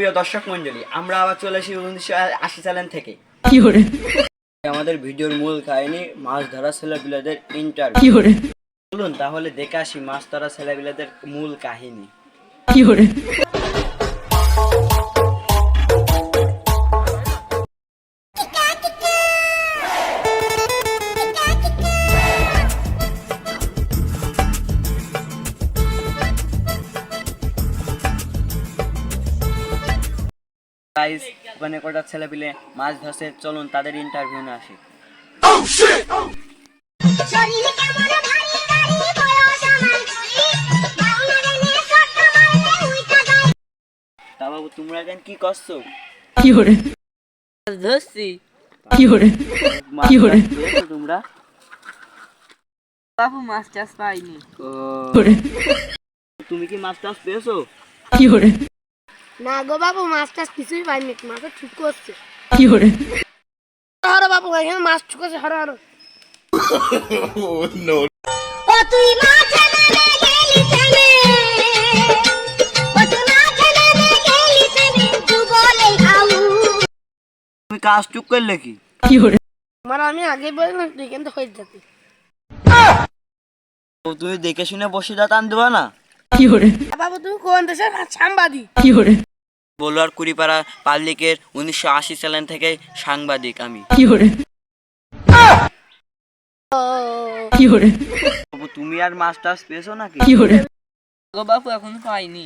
প্রিয় দর্শক মন্ডলী আমরা আবার চলে আসি উনিশশো আশি সালের থেকে। আমাদের ভিডিওর মূল কাহিনী মাছ ধরা ছেলেপিলাদের ইন্টারভিউ চলুন তাহলে দেখে আসি মাছ ধরা ছেলেপিলাদের মূল কাহিনী। গাইজ ওখানে কটা ছেলে পিলে মাছ ধরছে চলুন তাদের ইন্টারভিউ না আসি। oh, oh! তা বাবু তোমরা কি করছ? কি ধরছি। কি তোমরা? বাবু মাছ চাষ পাইনি। তুমি কি মাছ চাষ পেয়েছ? কি হরে? না গো বাবু মাছ টাছ কিছুই পাইনি মাছ ঠিক করছে। কি করে হরো বাবু এখানে মাছ ঠুকেছে হরো হরো। ও তুই মাছ তুমি কাজ চুপ করলে কি? তোমার আমি আগে বললাম তুই কিন্তু হয়ে যাতি তুমি দেখে শুনে বসে দাঁত টান দেবা না। কি করে বাবু তুমি কোন দেশের সাংবাদিক? কি করে বলুয়ার কুড়িপাড়া পাবলিকের উনিশশো আশি সালেন থেকে সাংবাদিক আমি। তুমি আর মাস্টার্স পেয়েছ নাকি? বাপু এখন পাইনি।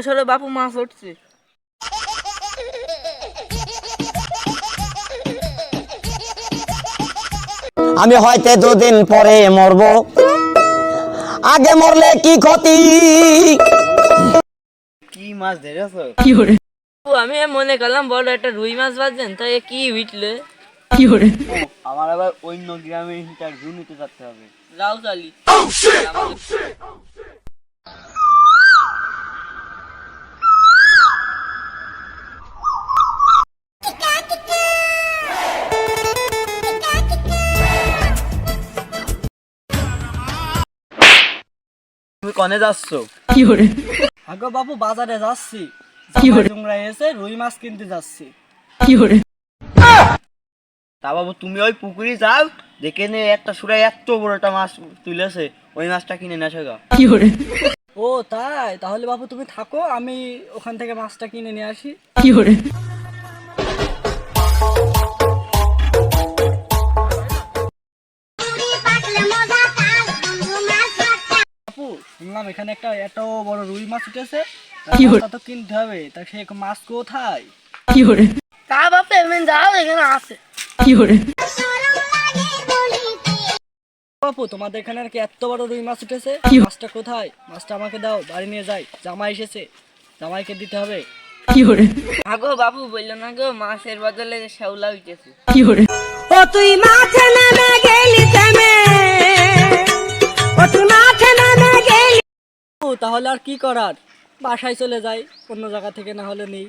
আসলে বাপু মাছ উঠছে আমি হয়তো দুদিন পরে মরবো। আগে মরলে কি ক্ষতি? কি মাছ ধরেছো? কি ওরে আমি মনে করলাম বড় একটা রুই মাছ বাজছেন তাই কি উঠলে? কি ওরে আমার আবার অন্য গ্রামে ইন্টারভিউ নিতে যেতে হবে। যাও চালি। তুমি কনে যাচ্ছ? কি করে আগে বাবু বাজারে যাচ্ছি। কি এসে রুই মাছ কিনতে যাচ্ছি। কি করে তা বাবু তুমি ওই পুকুরে যাও দেখে নে একটা সুরায় এত বড় একটা মাছ তুলেছে ওই মাছটা কিনে না সেগা কি করে ও তাই? তাহলে বাবু তুমি থাকো আমি ওখান থেকে মাছটা কিনে নিয়ে আসি। কি করে আপু শুনলাম এখানে একটা এত বড় রুই মাছ উঠেছে। কি তো কিনতে হবে। তা সে মাছ কোথায়? কি হরে তা বাপে এমন যাও এখানে আছে। কি হরে তোমাদের এখানে আর কি এত বড় রুই মাছ উঠেছে? মাছটা কোথায়? মাছটা আমাকে দাও বাড়ি নিয়ে যাই। জামা এসেছে। জামাইকে দিতে হবে। কি হরে আগো বাপু বলল না গো মাছের বদলে শ্যাওলা উঠেছে। কি হরে ও তুই মাছ নামে গেলি? তাহলে আর কি করার? বাসায় চলে যাই অন্য জায়গা থেকে না হলে নেই।